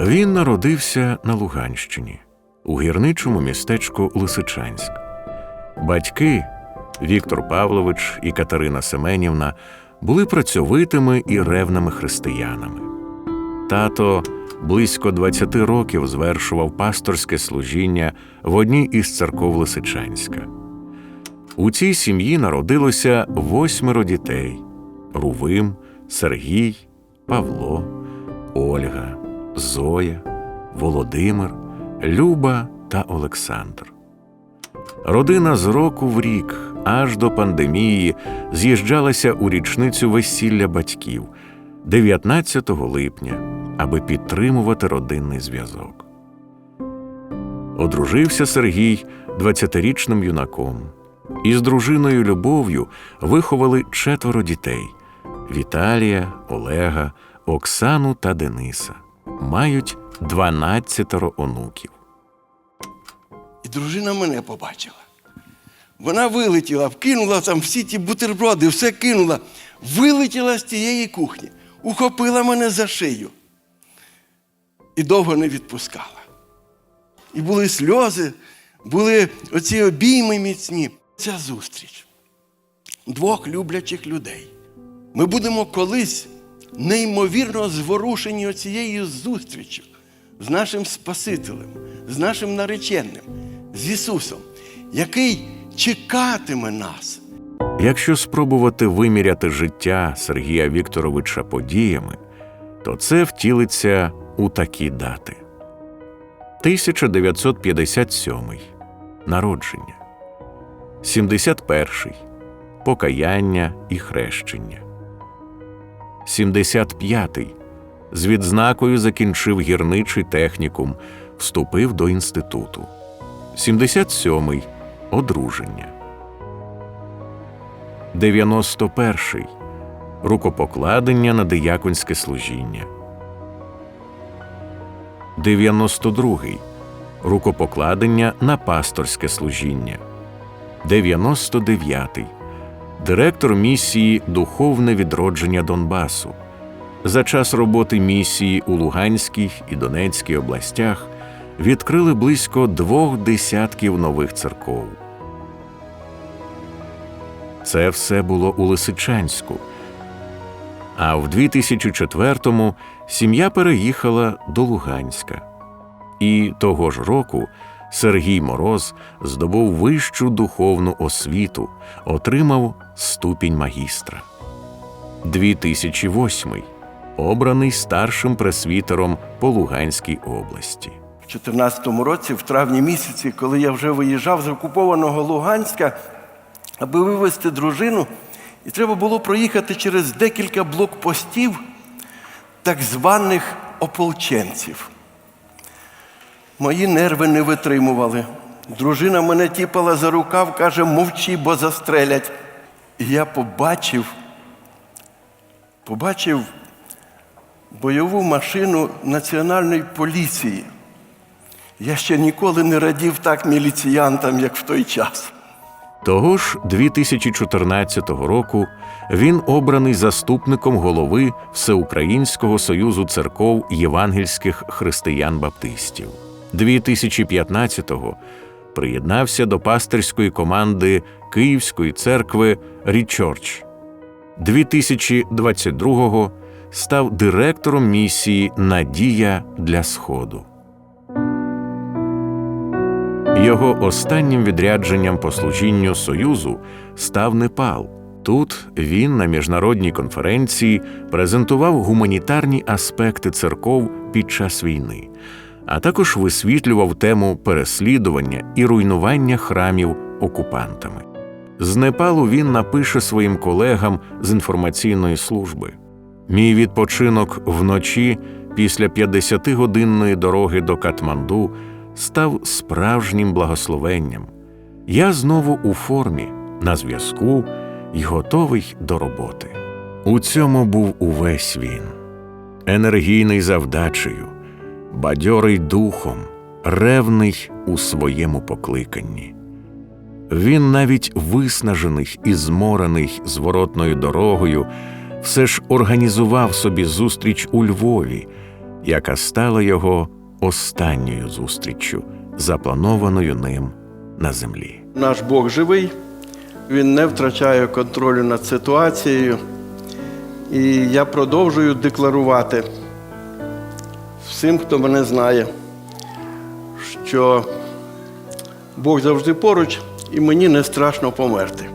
Він народився на Луганщині, у гірничому містечку Лисичанськ. Батьки Віктор Павлович і Катерина Семенівна були працьовитими і ревними християнами. Тато близько 20 років звершував пасторське служіння в одній із церков Лисичанська. У цій сім'ї народилося восьмеро дітей: Рувим, Сергій, Павло, Ольга, Зоя, Володимир, Люба та Олександр. Родина з року в рік, аж до пандемії, з'їжджалася у річницю весілля батьків 19 липня, аби підтримувати родинний зв'язок. Одружився Сергій 20-річним юнаком. Із дружиною Любов'ю виховали четверо дітей: Віталія, Олега, Оксану та Дениса. Мають 12 онуків. І дружина мене побачила. Вона вилетіла, вкинула там всі ті бутерброди, все кинула, вилетіла з тієї кухні, ухопила мене за шию і довго не відпускала. І були сльози, були оці обійми міцні. Ця зустріч двох люблячих людей. Ми будемо колись неймовірно зворушені оцією зустрічю з нашим Спасителем, з нашим нареченим, з Ісусом, який чекатиме нас. Якщо спробувати виміряти життя Сергія Вікторовича подіями, то це втілиться у такі дати: 1957 народження, 71 покаяння і хрещення, 75 з відзнакою закінчив гірничий технікум, вступив до інституту, 77 одруження. 91. Рукопокладення на дияконське служіння. 92. Рукопокладення на пасторське служіння. 99. Директор місії Духовне відродження Донбасу. За час роботи місії у Луганській і Донецькій областях відкрили близько двох десятків нових церков. Це все було у Лисичанську. А в 2004-му сім'я переїхала до Луганська. І того ж року Сергій Мороз здобув вищу духовну освіту, отримав ступінь магістра. 2008 обраний старшим пресвітером по Луганській області. В 2014 році, в травні місяці, коли я вже виїжджав з окупованого Луганська, аби вивезти дружину, і треба було проїхати через декілька блокпостів так званих ополченців. Мої нерви не витримували. Дружина мене тіпала за рукав, каже, мовчи, бо застрелять. І я побачив, побачив бойову машину Національної поліції. Я ще ніколи не радів так міліціянтам, як в той час. Того ж 2014 року він обраний заступником голови Всеукраїнського союзу церков євангельських християн-баптистів. 2015-го приєднався до пастирської команди Київської церкви Річорч. 2022-го став директором місії Надія для Сходу. Його останнім відрядженням по служінню Союзу став Непал. Тут він на міжнародній конференції презентував гуманітарні аспекти церков під час війни, а також висвітлював тему переслідування і руйнування храмів окупантами. З Непалу він напише своїм колегам з інформаційної служби: Мій відпочинок вночі після 50-годинної дороги до Катманду став справжнім благословенням. Я знову у формі, на зв'язку і готовий до роботи. У цьому був увесь він, енергійний завдачею, бадьорий духом, ревний у своєму покликанні. Він навіть виснажений і зморений зворотною дорогою, все ж організував собі зустріч у Львові, яка стала його останньою зустріччю, запланованою ним на землі. Наш Бог живий, Він не втрачає контролю над ситуацією. І я продовжую декларувати всім, хто мене знає, що Бог завжди поруч і мені не страшно померти.